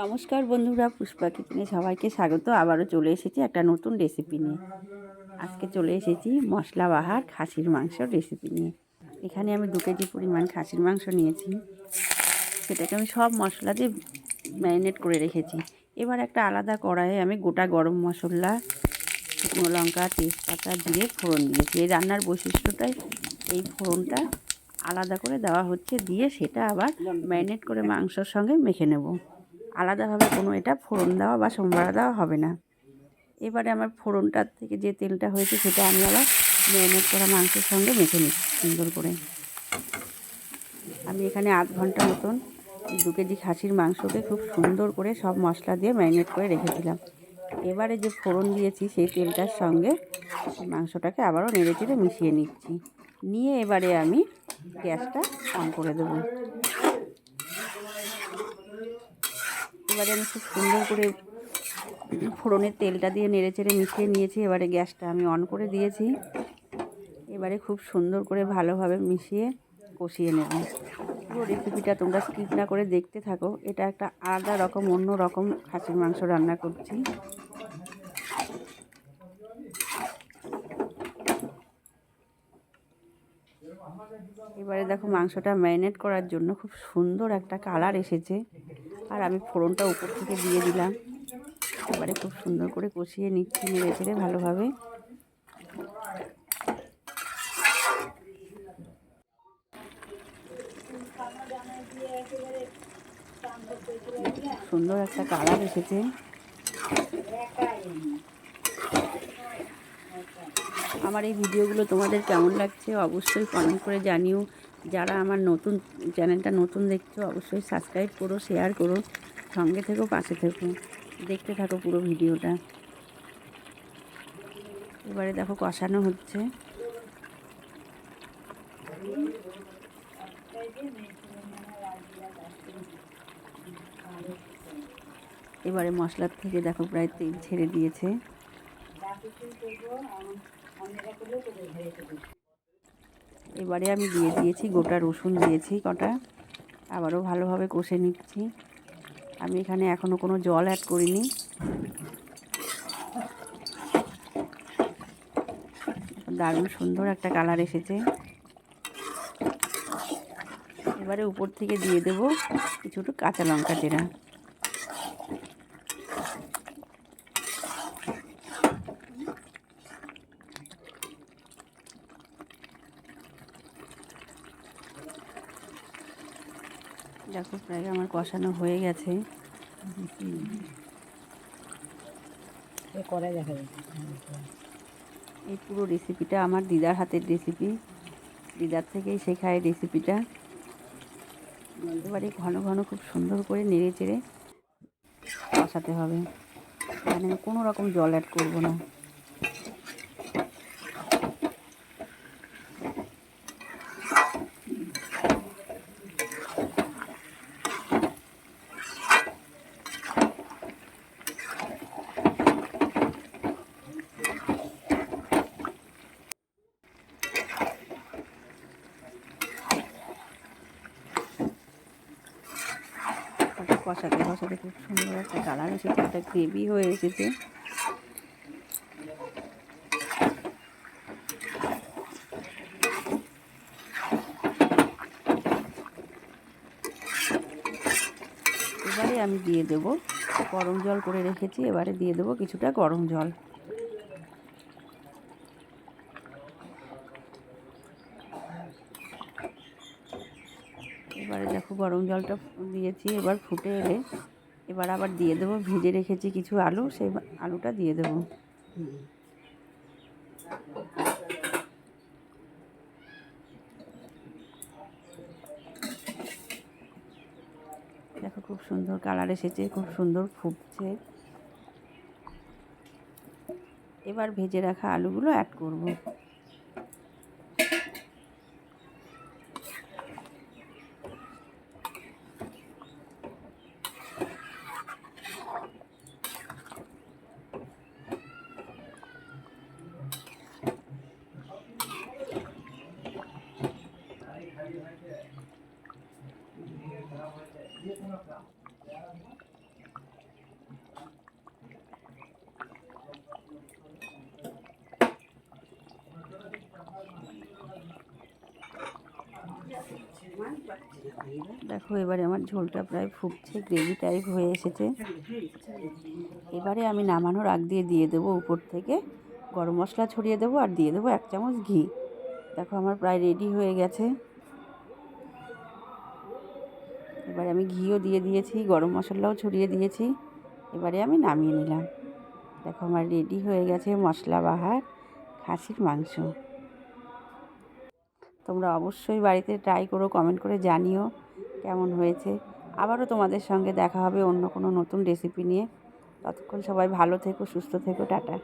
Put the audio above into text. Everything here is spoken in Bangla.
নমস্কার বন্ধুরা, পুষ্পা কিচেনে সবাইকে স্বাগত। আবারও চলে এসেছি একটা নতুন রেসিপি নিয়ে। আজকে চলে এসেছি মশলা বাহার খাসির মাংসর রেসিপি নিয়ে। এখানে আমি দু কেজি পরিমাণ খাসির মাংস নিয়েছি। সেটাকে আমি সব মশলা দিয়ে ম্যারিনেট করে রেখেছি। এবার একটা আলাদা কড়াইয়ে আমি গোটা গরম মশলা, শুকনো লঙ্কা, তেজপাতা দিয়ে ফোড়ন দিয়েছি। এই রান্নার বৈশিষ্ট্যটাই এই ফোড়নটা আলাদা করে দেওয়া হচ্ছে। দিয়ে সেটা আবার ম্যারিনেট করে মাংসর সঙ্গে মেখে নেব। আলাদাভাবে কোনো এটা ফোড়ন দেওয়া বা সোমবার দেওয়া হবে না। এবারে আমার ফোড়নটার থেকে যে তেলটা হয়েছে সেটা আমি আবার ম্যারিনেট করা মাংসের সঙ্গে মেখে নিচ্ছি সুন্দর করে। আমি এখানে আধ ঘণ্টা মতন দু কেজি খাসির মাংসকে খুব সুন্দর করে সব মশলা দিয়ে ম্যারিনেট করে রেখেছিলাম। এবারে যে ফোড়ন দিয়েছি সেই তেলটার সঙ্গে মাংসটাকে আবারও নেড়ে চেড়ে মিশিয়ে নিচ্ছি। নিয়ে এবারে আমি গ্যাসটা অন করে দেবো। এবারে আমি খুব সুন্দর করে ফোড়নের তেলটা দিয়ে নেড়ে চেড়ে মিশিয়ে নিয়েছি। এবারে গ্যাসটা আমি অন করে দিয়েছি। এবারে খুব সুন্দর করে ভালোভাবে মিশিয়ে কষিয়ে নেব। পুরো রেসিপিটা তোমরা স্কিপ না করে দেখতে থাকো। এটা একটা আলাদা রকম, অন্য রকম খাসির মাংস রান্না করছি। এবারে দেখো মাংসটা ম্যারিনেট করার জন্য খুব সুন্দর একটা কালার এসেছে। আর আমি ফোড়নটা উপর থেকে দিয়ে দিলাম। এবারে খুব সুন্দর করে কষিয়ে নিচ্ছি, নেড়ে চেড়ে ভালোভাবে। সুন্দর একটা কালার এসেছে। আমার এই ভিডিওগুলো তোমাদের কেমন লাগছে অবশ্যই কমেন্ট করে জানিও। যারা আমার নতুন চ্যানেলটা নতুন দেখছ, অবশ্যই সাবস্ক্রাইব করো শেয়ার করো, সঙ্গে থেকো, পাশে থেকো, দেখতে থাকো পুরো ভিডিওটা। এবারে দেখো কষানো হচ্ছে। এবারে মশলার থেকে দেখো প্রায় তেল ছেড়ে দিয়েছে। এবারে আমি দিয়ে দিয়েছি, গোটা রসুন দিয়েছি কটা। আবারও ভালোভাবে কষে নিচ্ছি। আমি এখানে এখনও কোনো জল অ্যাড করিনি। দারুণ সুন্দর একটা কালার এসেছে। এবারে উপর থেকে দিয়ে দেব কিছুটা কাঁচা লঙ্কা চেরা। দেখো প্রায় আমার কষানো হয়ে গেছে। করে দেখা এই পুরো রেসিপিটা আমার দিদার হাতের রেসিপি দিদার থেকেই শেখা এই রেসিপিটা এবারে ঘন ঘন খুব সুন্দর করে নেড়ে চেড়ে কষাতে হবে। এখানে আমি কোনো রকম জল অ্যাড করব না। কষাতে কষাতে খুব সুন্দর একটা কালার এসেছে, একটা গ্রেভি হয়ে এসেছে। এবারে আমি দিয়ে দেবো, গরম জল করে রেখেছি, এবারে দিয়ে দেবো কিছুটা গরম জল এবারে দেখো গরম জলটা দিয়েছি, এবার ফুটে এলে এবার আবার দিয়ে দেবো। ভিজে রেখেছি কিছু আলু, সেই আলুটা দিয়ে দেবো। দেখো খুব সুন্দর কালার এসেছে, খুব সুন্দর ফুটছে। এবার ভেজে রাখা আলুগুলো অ্যাড করব। দেখো, এবারে আমার ঝোলটা প্রায় ফুটছে গ্রেভি টাইপ হয়ে এসেছে। এবারে আমি নামানোর আগ দিয়ে দিয়ে দেবো উপর থেকে। গরম মশলা ছড়িয়ে দেবো আর দিয়ে দেবো এক চামচ ঘি। দেখো, আমার প্রায় রেডি হয়ে গেছে। এবারে আমি ঘিও দিয়ে দিয়েছি, গরম মশলাও ছড়িয়ে দিয়েছি। এবারে আমি নামিয়ে নিলাম। দেখো আমার রেডি হয়ে গেছে মশলা বাহার, খাসির মাংস। তোমরা অবশ্যই বাড়িতে ট্রাই করো কমেন্ট করে জানিও কেমন হয়েছে। আবারও তোমাদের সঙ্গে দেখা হবে অন্য কোনো নতুন রেসিপি নিয়ে। ততক্ষণ সবাই ভালো থেকো, সুস্থ থেকো, টাটা।